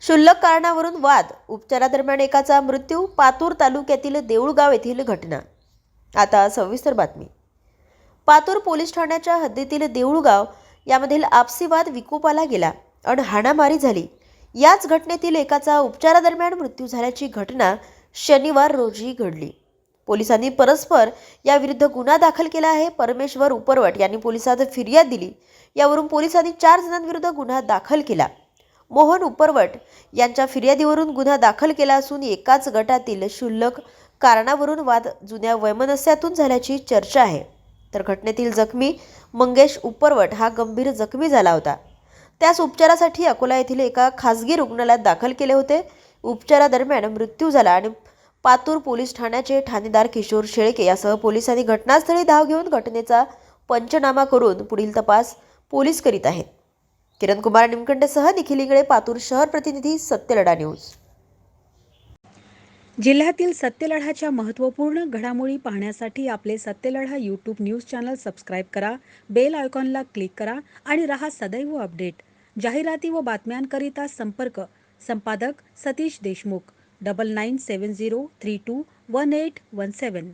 क्षुल्लक कारणावरून वाद. उपचारादरम्यान एकाचा मृत्यू पातूर तालुक्यातील देऊळगाव येथील घटना. आता सविस्तर बातमी. पातूर पोलीस ठाण्याच्या हद्दीतील देऊळगाव यामधील आपसी वाद विकोपाला गेला आणि हाणामारी झाली. याच घटनेतील एकाचा उपचारादरम्यान मृत्यू झाल्याची घटना शनिवार रोजी घडली. पोलिसांनी परस्पर याविरुद्ध गुन्हा दाखल केला आहे. परमेश्वर उपरवट यांनी पोलिसात फिर्याद दिली. यावरून पोलिसांनी चार जणांविरुद्ध गुन्हा दाखल केला. मोहन उपरवट यांच्या फिर्यादीवरून गुन्हा दाखल केला असून एकाच गटातील क्षुल्लक कारणावरून वाद जुन्या वैमनस्यातून झाल्याची चर्चा आहे. तर घटनेतील जखमी मंगेश उपरवट हा गंभीर जखमी झाला होता. त्यास उपचारासाठी अकोला येथील एका खासगी रुग्णालयात दाखल केले होते. उपचारादरम्यान मृत्यू झाला आणि पातूर पोलीस ठाण्याचे ठाणेदार किशोर शेळके यासह पोलिसांनी घटनास्थळी धाव घेऊन घटनेचा पंचनामा करून पुढील तपास पोलीस करीत आहेत. किरण कुमार निमकंडेसह निखिल इंगळे पातूर शहर प्रतिनिधी सत्यलढा न्यूज. जिल्ह्यातील सत्यलढाच्या महत्त्वपूर्ण घडामोडी पाहण्यासाठी आपले Satyaladha YouTube news channel subscribe करा बेल आयकॉनला क्लिक करा आणि रहा सदैव अपडेट. जाहिराती व बातम्यांकरिता संपर्क संपादक Satish Deshmukh double nine seven zero three two one eight one seven